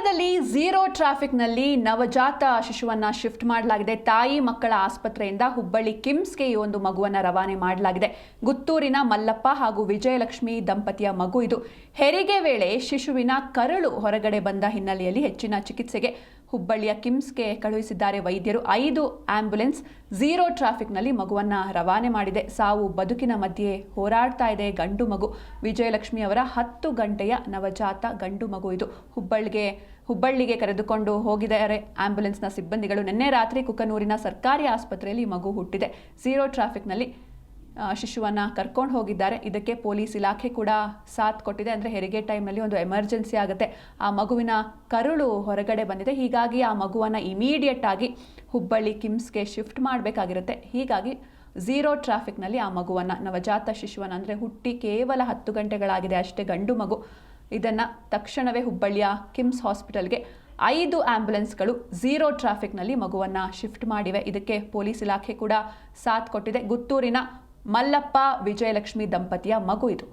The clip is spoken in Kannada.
ಮಂಡ್ಯದಲ್ಲಿ ಝೀರೋ ಟ್ರಾಫಿಕ್ನಲ್ಲಿ ನವಜಾತ ಶಿಶುವನ್ನ ಶಿಫ್ಟ್ ಮಾಡಲಾಗಿದೆ. ತಾಯಿ ಮಕ್ಕಳ ಆಸ್ಪತ್ರೆಯಿಂದ ಹುಬ್ಬಳ್ಳಿ ಕಿಮ್ಸ್ಗೆ ಈ ಒಂದು ಮಗುವನ್ನ ರವಾನೆ ಮಾಡಲಾಗಿದೆ. ಗುತ್ತೂರಿನ ಮಲ್ಲಪ್ಪ ಹಾಗೂ ವಿಜಯಲಕ್ಷ್ಮಿ ದಂಪತಿಯ ಮಗು ಇದು. ಹೆರಿಗೆ ವೇಳೆ ಶಿಶುವಿನ ಕರಳು ಹೊರಗಡೆ ಬಂದ ಹಿನ್ನೆಲೆಯಲ್ಲಿ ಹೆಚ್ಚಿನ ಚಿಕಿತ್ಸೆಗೆ ಹುಬ್ಬಳ್ಳಿಯ ಕಿಮ್ಸ್ಗೆ ಕಳುಹಿಸಿದ್ದಾರೆ ವೈದ್ಯರು. ಐದು ಆಂಬ್ಯುಲೆನ್ಸ್ ಝೀರೋ ಟ್ರಾಫಿಕ್ನಲ್ಲಿ ಮಗುವನ್ನು ರವಾನೆ ಮಾಡಿದೆ. ಸಾವು ಬದುಕಿನ ಮಧ್ಯೆ ಹೋರಾಡ್ತಾ ಇದೆ ಗಂಡು ಮಗು. ವಿಜಯಲಕ್ಷ್ಮಿ ಅವರ ಹತ್ತು ಗಂಟೆಯ ನವಜಾತ ಗಂಡು ಮಗು ಇದು. ಹುಬ್ಬಳ್ಳಿಗೆ ಹುಬ್ಬಳ್ಳಿಗೆ ಕರೆದುಕೊಂಡು ಹೋಗಿದ್ದಾರೆ ಆಂಬ್ಯುಲೆನ್ಸ್ನ ಸಿಬ್ಬಂದಿಗಳು. ನಿನ್ನೆ ರಾತ್ರಿ ಕುಕನೂರಿನ ಸರ್ಕಾರಿ ಆಸ್ಪತ್ರೆಯಲ್ಲಿ ಮಗು ಹುಟ್ಟಿದೆ. ಝೀರೋ ಟ್ರಾಫಿಕ್ನಲ್ಲಿ ಶಿಶುವನ್ನ ಕರ್ಕೊಂಡು ಹೋಗಿದ್ದಾರೆ. ಇದಕ್ಕೆ ಪೊಲೀಸ್ ಇಲಾಖೆ ಕೂಡ ಸಾಥ್ ಕೊಟ್ಟಿದೆ. ಅಂದರೆ ಹೆರಿಗೆ ಟೈಮಲ್ಲಿ ಒಂದು ಎಮರ್ಜೆನ್ಸಿ ಆಗುತ್ತೆ. ಆ ಮಗುವಿನ ಕರುಳು ಹೊರಗಡೆ ಬಂದಿದೆ. ಹೀಗಾಗಿ ಆ ಮಗುವನ್ನು ಇಮಿಡಿಯೇಟ್ ಆಗಿ ಹುಬ್ಬಳ್ಳಿ ಕಿಮ್ಸ್ಗೆ ಶಿಫ್ಟ್ ಮಾಡಬೇಕಾಗಿರುತ್ತೆ. ಹೀಗಾಗಿ ಝೀರೋ ಟ್ರಾಫಿಕ್ನಲ್ಲಿ ಆ ಮಗುವನ್ನು, ನವಜಾತ ಶಿಶುವನ್ನು, ಅಂದರೆ ಹುಟ್ಟಿ ಕೇವಲ ಹತ್ತು ಗಂಟೆಗಳಾಗಿದೆ ಅಷ್ಟೇ ಗಂಡು ಮಗು. ಇದನ್ನು ತಕ್ಷಣವೇ ಹುಬ್ಬಳ್ಳಿಯ ಕಿಮ್ಸ್ ಹಾಸ್ಪಿಟಲ್ಗೆ ಐದು ಆ್ಯಂಬುಲೆನ್ಸ್ಗಳು ಝೀರೋ ಟ್ರಾಫಿಕ್ನಲ್ಲಿ ಮಗುವನ್ನು ಶಿಫ್ಟ್ ಮಾಡಿವೆ. ಇದಕ್ಕೆ ಪೊಲೀಸ್ ಇಲಾಖೆ ಕೂಡ ಸಾಥ್ ಕೊಟ್ಟಿದೆ. ಗುತ್ತೂರಿನ ಮಲ್ಲಪ್ಪ ವಿಜಯಲಕ್ಷ್ಮಿ ದಂಪತಿಯ ಮಗು ಇದು.